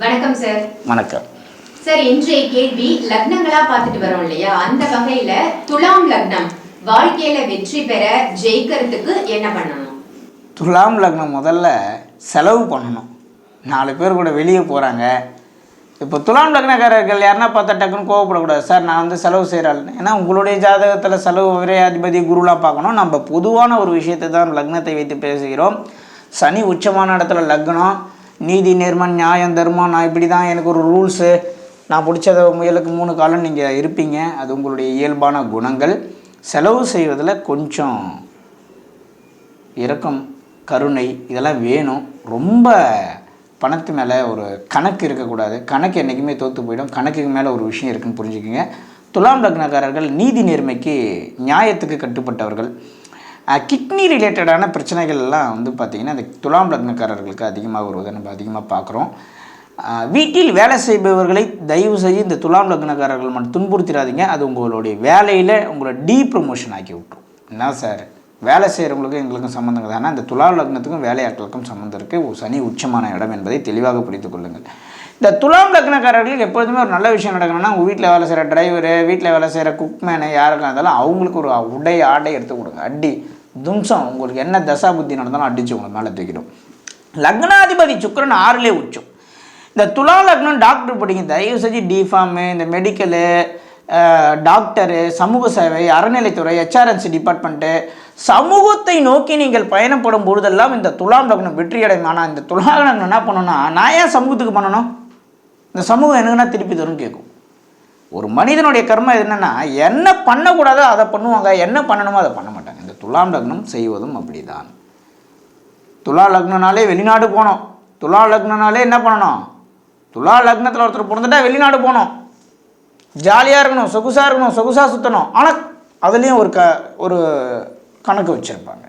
வணக்கம் சார் வணக்கம். சார் இன்றைய கேள்வி லக்னங்களா பார்த்துட்டு வரோம் இல்லையா? அந்த வகையில துலாம் லக்னம் வாழ்க்கையில வெற்றி பெற ஜெயிக்கிறதுக்கு என்ன பண்ணணும்? துலாம் லக்னம் முதல்ல செலவு பண்ணணும். நாலு பேர் கூட வெளியே போகிறாங்க இப்போ துலாம் லக்னக்காரர்கள் யாருன்னா பார்த்தா டக்குன்னு கோவப்படக்கூடாது. சார் நான் வந்து செலவு செய்கிறாள் ஏன்னா உங்களுடைய ஜாதகத்தில் செலவு விரையாதிபதி குருலாம் பார்க்கணும். நம்ம பொதுவான ஒரு விஷயத்தை தான் லக்னத்தை வைத்து பேசுகிறோம். சனி உச்சமான இடத்துல லக்னம். நீதி நேர்மன் நியாயம் தர்மம் நான் இப்படி தான் எனக்கு ஒரு ரூல்ஸு நான் பிடிச்சத முயலுக்கு மூணு காலம் நீங்கள் இருப்பீங்க. அது உங்களுடைய இயல்பான குணங்கள். செலவு செய்வதில் கொஞ்சம் இரக்கம் கருணை இதெல்லாம் வேணும். ரொம்ப பணத்து மேலே ஒரு கணக்கு இருக்கக்கூடாது. கணக்கு என்றைக்குமே தோற்று போயிடும். கணக்குக்கு மேலே ஒரு விஷயம் இருக்குன்னு புரிஞ்சுக்கிங்க. துலாம் லக்னக்காரர்கள் நீதி நேர்மைக்கு நியாயத்துக்கு கட்டுப்பட்டவர்கள். கிட்னி ரிலேட்டடான பிரச்சனைகள் எல்லாம் வந்து பார்த்திங்கன்னா இந்த துலாம் லக்னக்காரர்களுக்கு அதிகமாக வருவதை நம்ம அதிகமாக பார்க்குறோம் வீட்டில் வேலை செய்பவர்களை தயவு செய்து இந்த துலாம் லக்னக்காரர்கள் மட்டும் துன்புறுத்திடாதீங்க. அது உங்களுடைய வேலையில் உங்களை டீ ப்ரொமோஷன் ஆக்கி விட்டுரும். என்ன சார்? வேலை செய்கிறவங்களுக்கும் எங்களுக்கும் சம்மந்தம் தானே அந்த துலா லக்னத்துக்கும் வேலையாட்களுக்கும் சம்மந்தம் இருக்குது சனி உச்சமான இடம் என்பதை தெளிவாக புரிந்து கொள்ளுங்கள். இந்த துலாம் லக்னக்காரர்களுக்கு எப்போதுமே ஒரு நல்ல விஷயம் நடக்கணும்னா உங்கள் வீட்டில் வேலை செய்கிற டிரைவரு வீட்டில் வேலை செய்கிற குக்மேனு யாருக்கும் இருந்தாலும் அவங்களுக்கு ஒரு உடை ஆடை எடுத்து கொடுங்க. அடி. தும்சம் உங்களுக்கு என்ன தசா புத்தி நடந்தாலும் அடிச்சு உங்களை மேலே தூக்கிடும். லக்னாதிபதி சுக்கிரன் ஆறிலே உச்சம். இந்த துலா லக்னம் டாக்டர் படிங்க தயவு செஞ்சு டிஃபார்மு இந்த மெடிக்கலு டாக்டரு சமூக சேவை அறநிலைத்துறை ஹெச்ஆர்என்சி டிபார்ட்மெண்ட்டு சமூகத்தை நோக்கி நீங்கள் பயணப்படும் பொழுதெல்லாம் இந்த துலாம் லக்னம் வெற்றி அடையும் ஆனால் இந்த துலா லக்னம் என்ன பண்ணணும்னா நான் ஏன் சமூகத்துக்கு பண்ணணும்? இந்த சமூகம் என்னங்கன்னா திருப்பி தரும் கேட்கும். ஒரு மனிதனுடைய கர்மம் என்னென்னா என்ன பண்ணக்கூடாதோ அதை பண்ணுவாங்க என்ன பண்ணணுமோ அதை பண்ண மாட்டாங்க. இந்த துலாம் லக்னம் செய்வதும் அப்படிதான். துலா லக்னனாலே வெளிநாடு போனோம். துலா லக்னனாலே என்ன பண்ணணும்? துலா லக்னத்தில் ஒருத்தர் பிறந்துட்டா வெளிநாடு போகணும் ஜாலியாக இருக்கணும் சொகுசாக இருக்கணும் சொகுசாக சுற்றணும் ஆனால் அதுலேயும் ஒரு க ஒரு கணக்கு வச்சுருப்பாங்க.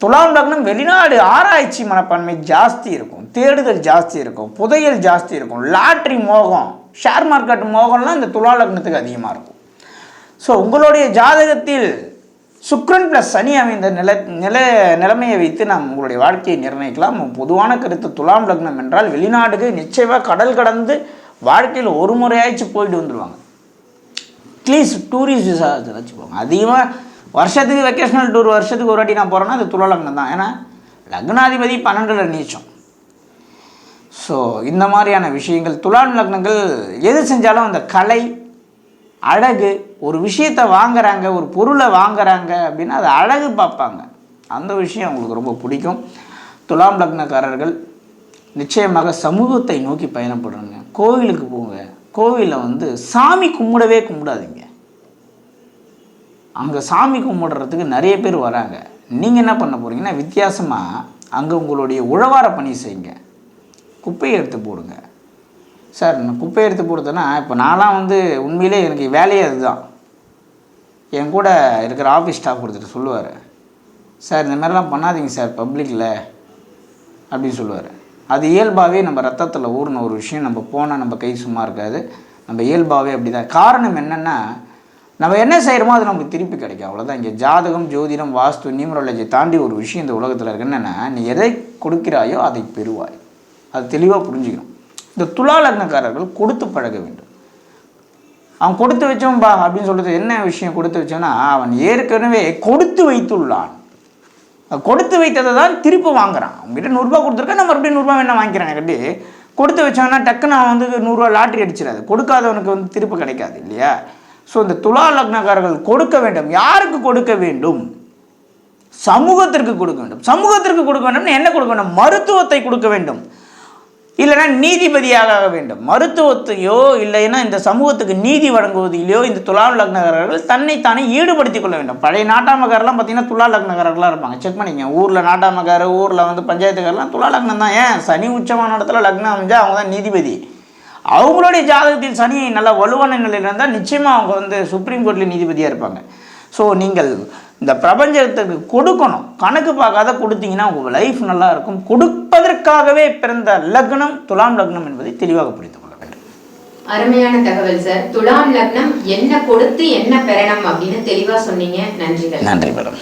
துலாம் லக்னம் வெளிநாடு ஆராய்ச்சி மனப்பான்மை ஜாஸ்தி இருக்கும். தேடுதல் ஜாஸ்தி இருக்கும். புதையல் ஜாஸ்தி இருக்கும். லாட்ரி மோகம். ஷேர் மார்க்கெட் மோகம்லாம் இந்த துலா லக்னத்துக்கு அதிகமாக இருக்கும். ஸோ உங்களுடைய ஜாதகத்தில் சுக்ரன் ப்ளஸ் சனி அமைந்த நில நில நிலைமையை வைத்து நாம் உங்களுடைய வாழ்க்கையை நிர்ணயிக்கலாம். பொதுவான கருத்து துலாம் லக்னம் என்றால் வெளிநாடுக்கு நிச்சயமாக கடல் கடந்து வாழ்க்கையில் ஒரு முறையாச்சு போயிட்டு வந்துடுவாங்க அட்லீஸ்ட் டூரிஸ்ட் விசா வச்சுக்கோங்க அதிகமாக வருஷத்துக்கு வெக்கேஷனல் டூர் வருஷத்துக்கு ஒரு வாட்டி நான் போகிறேன்னா அது துலா லக்னம் தான். ஏன்னா லக்னாதிபதி பன்னெண்டில் நீச்சம். ஸோ இந்த மாதிரியான விஷயங்கள் துலாம் லக்னங்கள் எது செஞ்சாலும் அந்த கலை அழகு ஒரு விஷயத்தை வாங்குறாங்க ஒரு பொருளை வாங்குறாங்க அப்படின்னா அது அழகு பார்ப்பாங்க. அந்த விஷயம் அவங்களுக்கு ரொம்ப பிடிக்கும். துலாம் லக்னக்காரர்கள் நிச்சயமாக சமூகத்தை நோக்கி பயணப்படுறங்க. கோவிலுக்கு போங்க. கோவிலில் வந்து சாமி கும்பிடவே கும்பிடாதீங்க. அங்கே சாமி கும்பிடுறதுக்கு நிறைய பேர் வராங்க. நீங்கள் என்ன பண்ண போகிறீங்கன்னா வித்தியாசமாக அங்கே உங்களுடைய உழவார பணி செய்யுங்க. குப்பையை எடுத்து போடுங்க. சார் நான் குப்பையை எடுத்து போடுறதுன்னா இப்போ நான்லாம் வந்து உண்மையிலே எனக்கு வேலையே அதுதான். என் கூட இருக்கிற ஆஃபீஸ் ஸ்டாஃப் கொடுத்துட்டு சொல்லுவார். சார் இந்த மாதிரிலாம் பண்ணாதீங்க சார் பப்ளிக்கில் அப்படின்னு சொல்லுவார். அது இயல்பாகவே நம்ம ரத்தத்தில் ஊறின ஒரு விஷயம். நம்ம போனால் நம்ம கை சும்மா இருக்காது. நம்ம இயல்பாகவே அப்படி தான் காரணம் என்னென்னா நம்ம என்ன செய்கிறோமோ அது நமக்கு திருப்பி கிடைக்கும். அவ்வளோதான் இங்கே ஜாதகம் ஜோதிடம் வாஸ்து நியூமராலஜி தாண்டி ஒரு விஷயம் இந்த உலகத்தில் இருக்குன்னா என்னென்னா நீ எதை கொடுக்கிறாயோ அதை பெறுவாய். அது தெளிவாக புரிஞ்சுக்கணும். இந்த துலா லக்னக்காரர்கள் கொடுத்து பழக வேண்டும். அவன் கொடுத்து வச்சோம்பா அப்படின்னு சொல்கிறது என்ன விஷயம் கொடுத்து வச்சோன்னா அவன் ஏற்கனவே கொடுத்து வைத்துள்ளான். கொடுத்து வைத்ததை தான் திருப்பி வாங்குறான். அவங்ககிட்ட நூறுரூபா கொடுத்துருக்கா நம்ம மறுபடியும் நூறுரூவா வேணா வாங்கிக்கிறேன் கட்டி கொடுத்து வச்சாங்கன்னா டக்குன்னு அவன் வந்து நூறுரூவா லாட்ரி அடிச்சிடாது. கொடுக்காதவனுக்கு வந்து திருப்பு கிடைக்காது இல்லையா? ஸோ இந்த துலா லக்னக்காரர்கள் கொடுக்க வேண்டும். யாருக்கு கொடுக்க வேண்டும்? சமூகத்திற்கு கொடுக்க வேண்டும். சமூகத்திற்கு கொடுக்க வேண்டும் என்ன கொடுக்க வேண்டும்? மருத்துவத்தை கொடுக்க வேண்டும். இல்லைன்னா நீதிபதியாக ஆக வேண்டும். மருத்துவத்தையோ இல்லைன்னா இந்த சமூகத்துக்கு நீதி வழங்குவதிலையோ இந்த துலா லக்னகாரர்கள் தன்னைத்தானே ஈடுபடுத்திக் கொள்ள வேண்டும். பழைய நாட்டாமக்காரெல்லாம் பார்த்தீங்கன்னா துலா லக்னகாரர்களாக இருப்பாங்க. செக் பண்ணிங்க ஊரில் நாட்டாமக்கார் ஊரில் வந்து பஞ்சாயத்துக்காரெல்லாம் துலா லக்னம் தான் ஏன்? சனி உச்சமான இடத்துல லக்னம் அமைஞ்சால் அவங்க தான் நீதிபதி. அவங்களுடைய ஜாதகத்தில் சனி நல்ல வலுவான நிலையில் இருந்தால் நிச்சயமாக அவங்க வந்து சுப்ரீம் கோர்ட்டில் நீதிபதியாக இருப்பாங்க. ஸோ நீங்கள் இந்த பிரபஞ்சத்துக்கு கொடுக்கணும். கணக்கு பார்க்காத கொடுத்தீங்கன்னா உங்கள் லைஃப் நல்லா இருக்கும். கொடுப்பதற்காகவே பிறந்த லக்னம் துலாம் லக்னம் என்பதை தெளிவாக புரிந்து கொள்ள வேண்டும். அருமையான தகவல் சார். துலாம் லக்னம் என்ன கொடுத்து என்ன பெறணும் அப்படின்னு தெளிவா சொன்னீங்க. நன்றிகள். நன்றி மேடம்.